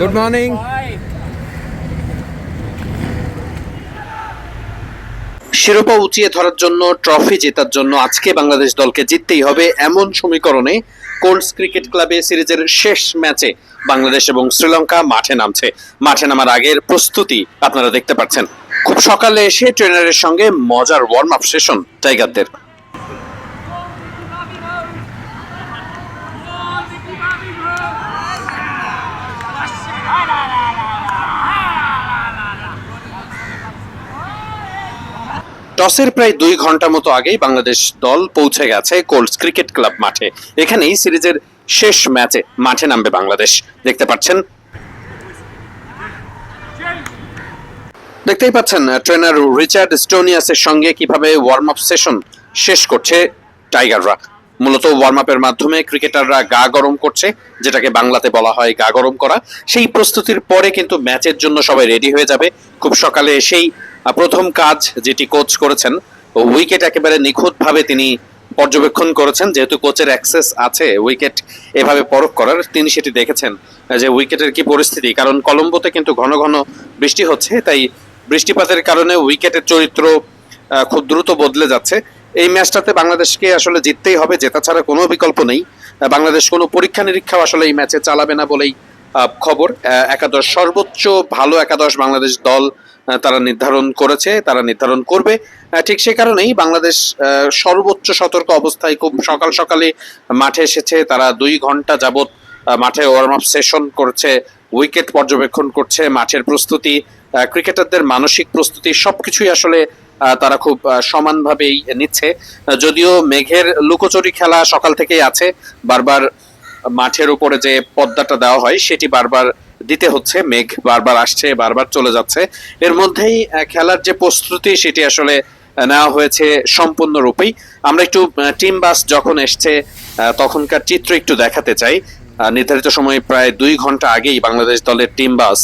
Good morning শিরোপা উঁচিয়ে ধরার জন্য ট্রফি জেতার জন্য আজকে বাংলাদেশ দলকে জিততেই হবে এমন সমীকরণে কোল্ডস ক্রিকেট ক্লাবে সিরিজের শেষ ম্যাচে বাংলাদেশ এবং শ্রীলঙ্কা মাঠে নামছে। মাঠে নামার আগের প্রস্তুতি আপনারা দেখতে পাচ্ছেন। খুব সকালে এসে ট্রেনারের সঙ্গে মজার ওয়ার্ম আপ সেশন টাইগারদের টসের প্রায় দুই ঘণ্টা মতো আগেই বাংলাদেশ দল পৌঁছে গেছে কোল্ডস ক্রিকেট ক্লাব মাঠে। এখানেই সিরিজের শেষ ম্যাচে মাঠে নামবে বাংলাদেশ। দেখতে পাচ্ছেন। দেখতেই পাচ্ছেন ট্রেনার রিচার্ড স্টোনিয়াসের সঙ্গে কীভাবে ওয়ার্ম আপ সেশন শেষ করছে টাইগাররা। মূলত ওয়ার্ম আপের মাধ্যমে ক্রিকেটাররা গা গরম করছে যেটাকে বাংলাতে বলা হয় গা গরম করা। সেই প্রস্তুতির পরে কিন্তু ম্যাচের জন্য সবাই রেডি হয়ে যাবে। খুব সকালে আহ, প্রথম কাজ যেটি কোচ করেছেন, উইকেট একেবারে নিখুঁতভাবে তিনি পর্যবেক্ষণ করেছেন, যেহেতু কোচের অ্যাক্সেস আছে, উইকেট এভাবে পরখ করার, তিনি সেটি দেখেছেন যে উইকেটের কি পরিস্থিতি, কারণ কলম্বোতে কিন্তু ঘন ঘন বৃষ্টি হচ্ছে, তাই বৃষ্টিপাতের কারণে উইকেটের চরিত্র খুব দ্রুত বদলে যাচ্ছে। এই ম্যাচটাতে বাংলাদেশকে আসলে জিততেই হবে, জেতা ছাড়া কোনো বিকল্প নেই। বাংলাদেশ কোনো পরীক্ষা নিরীক্ষাও আসলে এই ম্যাচে চালাবে না বলেই খবর। একাদশ, সর্বোচ্চ ভালো একাদশ বাংলাদেশ দল তারা নির্ধারণ করেছে তারা নির্ধারণ করবে। ঠিক সে কারণেই বাংলাদেশ সর্বোচ্চ সতর্ক অবস্থায় খুব সকাল সকালে মাঠে এসেছে। তারা দুই ঘণ্টা আহ, মাঠে ওয়ার্ম আপ সেশন করছে উইকেট পর্যবেক্ষণ করছে মাঠের প্রস্তুতি ক্রিকেটারদের মানসিক প্রস্তুতি সবকিছুই আসলে তারা খুব সমানভাবেই নিচ্ছে। যদিও মেঘের লুকোচুরি খেলা সকাল থেকেই আছে বারবার মাঠের উপরে যে পদ্মাটা দেওয়া হয় সেটি বারবার দিতে হচ্ছে মেঘ বারবার আসছে বারবার চলে যাচ্ছে। এর মধ্যেই খেলার যে প্রস্তুতি সেটি আসলে নেওয়া হয়েছে সম্পূর্ণরূপেই। আমরা একটু টিম বাস যখন এসছে তখনকার চিত্র একটু দেখাতে চাই। নির্ধারিত সময় প্রায় দুই ঘণ্টা আগেই বাংলাদেশ দলের টিম বাস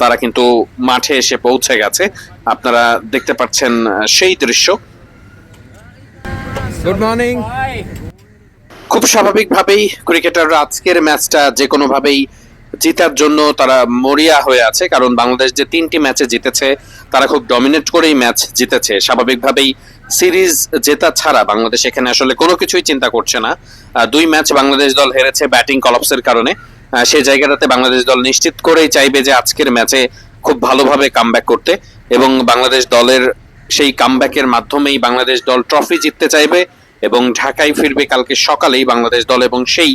তারা কিন্তু মাঠে এসে পৌঁছে গেছে। আপনারা দেখতে পাচ্ছেন সেই দৃশ্য। গুড মর্নিং খুব স্বাভাবিকভাবেই ক্রিকেটাররা আজকের ম্যাচটা যে কোনোভাবেই জিতার জন্য তারা মরিয়া হয়ে আছে, কারণ বাংলাদেশ যে তিনটি ম্যাচে জিতেছে, তারা খুব ডমিনেট করেই ম্যাচ জিতেছে। স্বাভাবিকভাবেই সিরিজ জেতা ছাড়া বাংলাদেশ এখানে আসলে কোনো কিছুই চিন্তা করছে না। দুই ম্যাচ বাংলাদেশ দল হেরেছে ব্যাটিং কলাপসের কারণে। সেই জায়গাটাতে বাংলাদেশ দল নিশ্চিত করেই চাইবে যে আজকের ম্যাচে খুব ভালোভাবে কামব্যাক করতে। এবং বাংলাদেশ দলের সেই কামব্যাকের মাধ্যমেই বাংলাদেশ দল ট্রফি জিততে চাইবে এবং ঢাকায় ফিরবে কালকে সকালেই বাংলাদেশ দল এবং সেই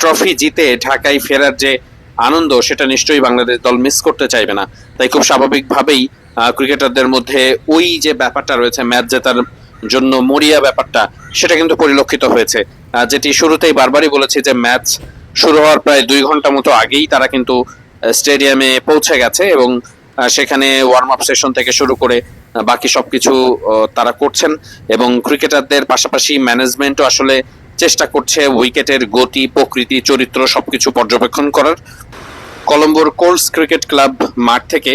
ট্রফি জিতে ঢাকায় ফেরার যে আনন্দ সেটা নিশ্চয়ই বাংলাদেশ দল মিস করতে চাইবে না। তাই খুব স্বাভাবিকভাবেই ক্রিকেটারদের মধ্যে ওই যে ব্যাপারটা রয়েছে ম্যাচ জেতার জন্য মরিয়া ব্যাপারটা সেটা কিন্তু পরিলক্ষিত হয়েছে। যেটি শুরুতেই বারবারই বলেছি যে ম্যাচ শুরু হওয়ার প্রায় দুই ঘণ্টা মতো আগেই তারা কিন্তু স্টেডিয়ামে পৌঁছে গেছে এবং সেখানে ওয়ার্ম আপ সেশন থেকে শুরু করে বাকি সবকিছু আহ, তারা করছেন এবং ক্রিকেটারদের পাশাপাশি ম্যানেজমেন্টও আসলে চেষ্টা করছে উইকেটের গতি প্রকৃতি চরিত্র সবকিছু পর্যবেক্ষণ করার। কলম্বোর কোর্স ক্রিকেট ক্লাব মাঠ থেকে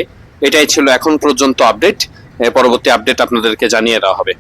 এটাই ছিল এখন পর্যন্ত আপডেট। পরবর্তী আপডেট আপনাদেরকে জানিয়ে দেওয়া হবে।